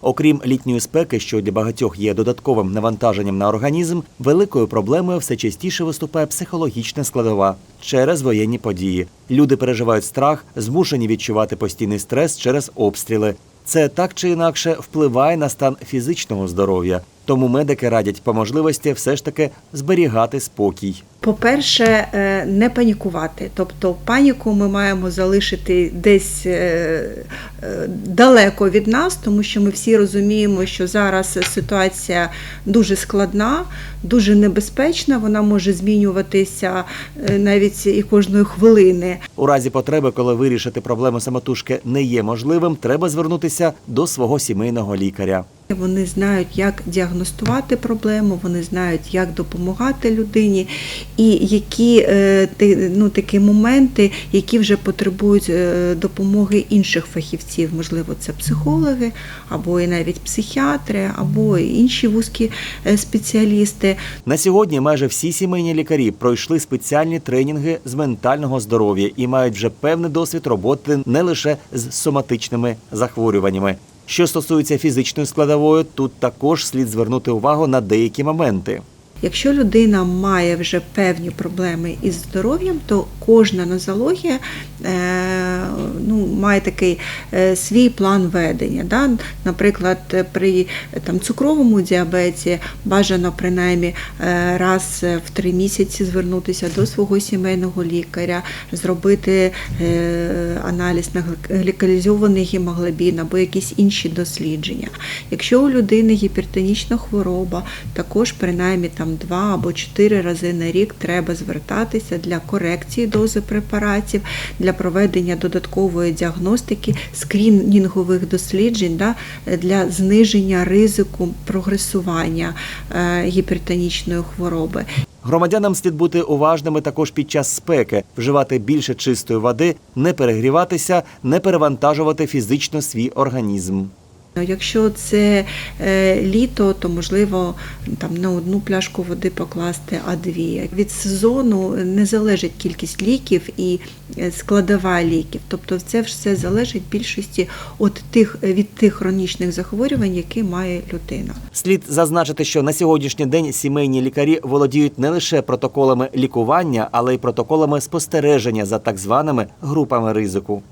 Окрім літньої спеки, що для багатьох є додатковим навантаженням на організм, великою проблемою все частіше виступає психологічна складова через воєнні події. Люди переживають страх, змушені відчувати постійний стрес через обстріли. Це так чи інакше впливає на стан фізичного здоров'я. Тому медики радять по можливості все ж таки зберігати спокій. По-перше, е, не панікувати. Тобто паніку ми маємо залишити десь е, е, далеко від нас, тому що ми всі розуміємо, що зараз ситуація дуже складна, дуже небезпечна. Вона може змінюватися навіть і кожної хвилини. У разі потреби, коли вирішити проблему самотужки не є можливим, треба звернутися до свого сімейного лікаря. Вони знають, як діагностувати проблему, вони знають, як допомагати людині, і які е, ну, такі моменти, які вже потребують е, допомоги інших фахівців, можливо, це психологи, або і навіть психіатри, або інші вузькі е, спеціалісти. На сьогодні майже всі сімейні лікарі пройшли спеціальні тренінги з ментального здоров'я і мають вже певний досвід роботи не лише з соматичними захворюваннями. Що стосується фізичної складової, тут також слід звернути увагу на деякі моменти. Якщо людина має вже певні проблеми із здоров'ям, то кожна нозологія е, має такий е, свій план ведення. Да? Наприклад, е, при е, там, цукровому діабеті бажано принаймні раз в три місяці звернутися до свого сімейного лікаря, зробити аналіз на глікалізований гемоглобін або якісь інші дослідження. Якщо у людини гіпертонічна хвороба, також принаймні там два або чотири рази на рік треба звертатися для корекції дози препаратів, для проведення додаткової діагностики, скрінінгових досліджень да, для зниження ризику прогресування е, гіпертонічної хвороби. Громадянам слід бути уважними також під час спеки, вживати більше чистої води, не перегріватися, не перевантажувати фізично свій організм. Якщо це е, літо, то можливо там не одну пляшку води покласти, а дві. Від сезону не залежить кількість ліків і е, складова ліків. Тобто це все залежить більшості від тих, від тих хронічних захворювань, які має людина. Слід зазначити, що на сьогоднішній день сімейні лікарі володіють не лише протоколами лікування, але й протоколами спостереження за так званими групами ризику.